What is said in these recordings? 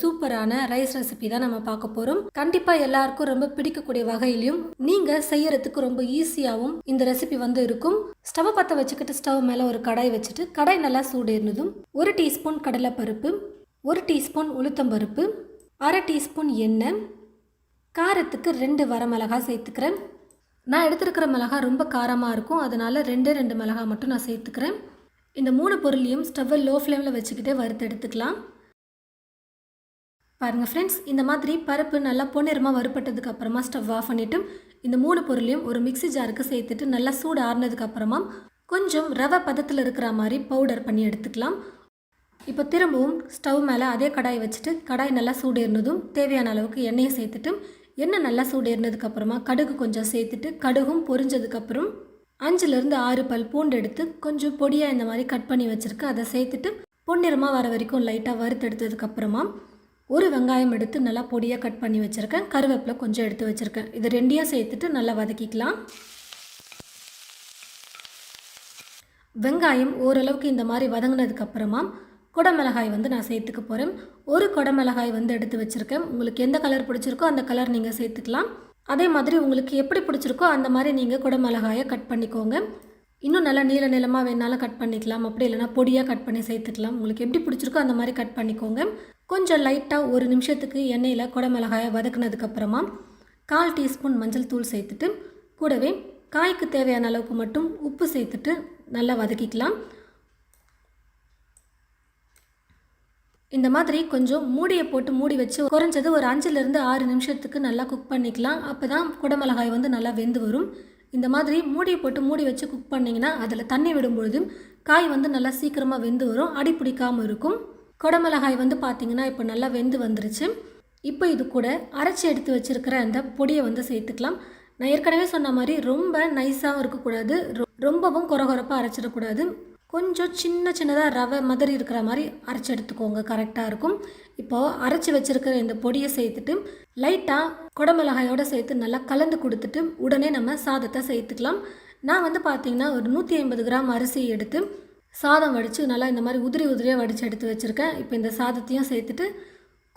சூப்பரான rice recipe தான் நம்ம பார்க்க போறோம். கண்டிப்பா எல்லாருக்கும் ரொம்ப பிடிக்கக்கூடிய வகையிலும் நீங்க செய்யறதுக்கு ரொம்ப ஈஸியாகவும் இந்த ரெசிபி வந்து இருக்கும். ஸ்டவ் பற்ற வச்சுக்கிட்டு ஸ்டவ் மேல ஒரு கடாய் வச்சுட்டு கடாய் நல்லா சூடேறினதும் ஒரு டீஸ்பூன் கடலைப்பருப்பு ஒரு டீஸ்பூன் உளுத்தம்பருப்பு அரை டீஸ்பூன் எண்ணெய் காரத்துக்கு ரெண்டு வரமிளகாய் சேர்த்துக்கிறேன். நான் எடுத்துருக்கிற மிளகாய் ரொம்ப காரமாக இருக்கும். அதனால் ரெண்டே ரெண்டு மிளகாய் மட்டும் நான் சேர்த்துக்கிறேன். இந்த மூணு பொருளையும் ஸ்டவ்வை லோ ஃப்ளேமில் வச்சுக்கிட்டே வறுத்து எடுத்துக்கலாம். பாருங்கள் ஃப்ரெண்ட்ஸ் இந்த மாதிரி பருப்பு நல்லா பொன்னிறமாக வறுப்பட்டதுக்கு அப்புறமா ஸ்டவ் ஆஃப் பண்ணிவிட்டு இந்த மூணு பொருளையும் ஒரு மிக்ஸி ஜாருக்கு சேர்த்துட்டு நல்லா சூடு ஆறுனதுக்கு அப்புறமா கொஞ்சம் ரவை பதத்தில் இருக்கிற மாதிரி பவுடர் பண்ணி எடுத்துக்கலாம். இப்போ திரும்பவும் ஸ்டவ் மேலே அதே கடாய் வச்சுட்டு கடாய் நல்லா சூடேறினதும் தேவையான அளவுக்கு எண்ணெயை சேர்த்துட்டு எண்ணெய் நல்லா சூடு அப்புறமா கடுகு கொஞ்சம் சேர்த்துட்டு கடுகும் பொரிஞ்சதுக்கப்புறம் அஞ்சுலேருந்து ஆறு பல் பூண்டு எடுத்து கொஞ்சம் பொடியாக இந்த மாதிரி கட் பண்ணி வச்சுருக்கு. அதை சேர்த்துட்டு பொன்னிறமாக வர வரைக்கும் லைட்டாக வறுத்தெடுத்ததுக்கப்புறமா ஒரு வெங்காயம் எடுத்து நல்லா பொடியாக கட் பண்ணி வச்சுருக்கேன். கருவேப்பிலை கொஞ்சம் எடுத்து வச்சுருக்கேன். இது ரெண்டையும் சேர்த்துட்டு நல்லா வதக்கிக்கலாம். வெங்காயம் ஓரளவுக்கு இந்த மாதிரி வதங்கினதுக்கப்புறமா குடமிளகாய் வந்து நான் சேர்த்துக்க போகிறேன் ஒரு குடமிளகாய் வந்து எடுத்து வச்சுருக்கேன். உங்களுக்கு எந்த கலர் பிடிச்சிருக்கோ அந்த கலர் நீங்கள் சேர்த்துக்கலாம். அதே மாதிரி உங்களுக்கு எப்படி பிடிச்சிருக்கோ அந்த மாதிரி நீங்கள் குடமிளகாயை கட் பண்ணிக்கோங்க. இன்னும் நல்லா நீள நீளமாக வேணாலும் கட் பண்ணிக்கலாம். அப்படி இல்லைனா பொடியாக கட் பண்ணி சேர்த்துக்கலாம். உங்களுக்கு எப்படி பிடிச்சிருக்கோ அந்த மாதிரி கட் பண்ணிக்கோங்க. கொஞ்சம் லைட்டாக ஒரு நிமிஷத்துக்கு எண்ணெயில் குடமிளகாயை வதக்குனதுக்கப்புறமா கால் டீஸ்பூன் மஞ்சள் தூள் சேர்த்துட்டு கூடவே காய்க்கு தேவையான அளவுக்கு மட்டும் உப்பு சேர்த்துட்டு நல்லா வதக்கிக்கலாம். இந்த மாதிரி கொஞ்சம் மூடியை போட்டு மூடி வச்சு குறைஞ்சது ஒரு அஞ்சுலேருந்து ஆறு நிமிஷத்துக்கு நல்லா குக் பண்ணிக்கலாம். அப்போ தான் குடமிளகாய் வந்து நல்லா வெந்து வரும். இந்த மாதிரி மூடியை போட்டு மூடி வச்சு குக் பண்ணிங்கன்னா அதில் தண்ணி விடும்பொழுது காய் வந்து நல்லா சீக்கிரமாக வெந்து வரும். அடி பிடிக்காமல் இருக்கும். குடமிளகாய் வந்து பார்த்திங்கன்னா இப்போ நல்லா வெந்து வந்துருச்சு. இப்போ இது கூட அரைச்சி எடுத்து வச்சுருக்கிற அந்த பொடியை வந்து சேர்த்துக்கலாம். நான் ஏற்கனவே சொன்ன மாதிரி ரொம்ப நைஸாகவும் இருக்கக்கூடாது. ரொ- ரொம்பவும் குறகுறப்பாக அரைச்சிடக்கூடாது. கொஞ்சம் சின்ன சின்னதாக ரவை மாதிரி இருக்கிற மாதிரி அரைச்சி எடுத்துக்கோங்க. கரெக்டாக இருக்கும். இப்போது அரைச்சி வச்சுருக்கிற இந்த பொடியை சேர்த்துட்டு லைட்டாக குடமிளகாயோடு சேர்த்து நல்லா கலந்து கொடுத்துட்டு உடனே நம்ம சாதத்தை சேர்த்துக்கலாம். நான் வந்து பார்த்திங்கன்னா ஒரு நூற்றி ஐம்பது கிராம் அரிசி எடுத்து சாதம் வடித்து நல்லா இந்த மாதிரி உதிரி உதிரியாக வடித்து எடுத்து வச்சுருக்கேன். இப்போ இந்த சாதத்தையும் சேர்த்துட்டு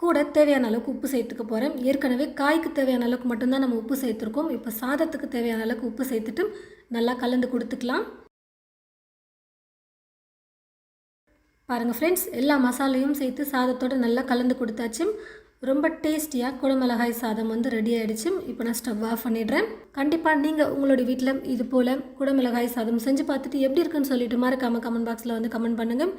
கூட தேவையான அளவுக்கு உப்பு சேர்த்துக்க போகிறேன் ஏற்கனவே காய்க்கு தேவையான அளவுக்கு மட்டும்தான் நம்ம உப்பு சேர்த்துருக்கோம். இப்போ சாதத்துக்கு தேவையான அளவுக்கு உப்பு சேர்த்துட்டு நல்லா கலந்து கொடுத்துக்கலாம். பாருங்கள் ஃப்ரெண்ட்ஸ் எல்லா மசாலையும் சேர்த்து சாதத்தோடு நல்லா கலந்து கொடுத்தாச்சு. ரொம்ப டேஸ்டியாக குடமிளகாய் சாதம் வந்து ரெடி ஆகிடுச்சு இப்போ நான் ஸ்டவ் ஆஃப் பண்ணிடுறேன். கண்டிப்பாக நீங்கள் உங்களுடைய வீட்டில் இது போல் குடமிளகாய் சாதம் செஞ்சு பார்த்துட்டு எப்படி இருக்குன்னு சொல்லிட்டு மறக்காமல் கமெண்ட் பாக்ஸில் வந்து கமெண்ட் பண்ணுங்கள்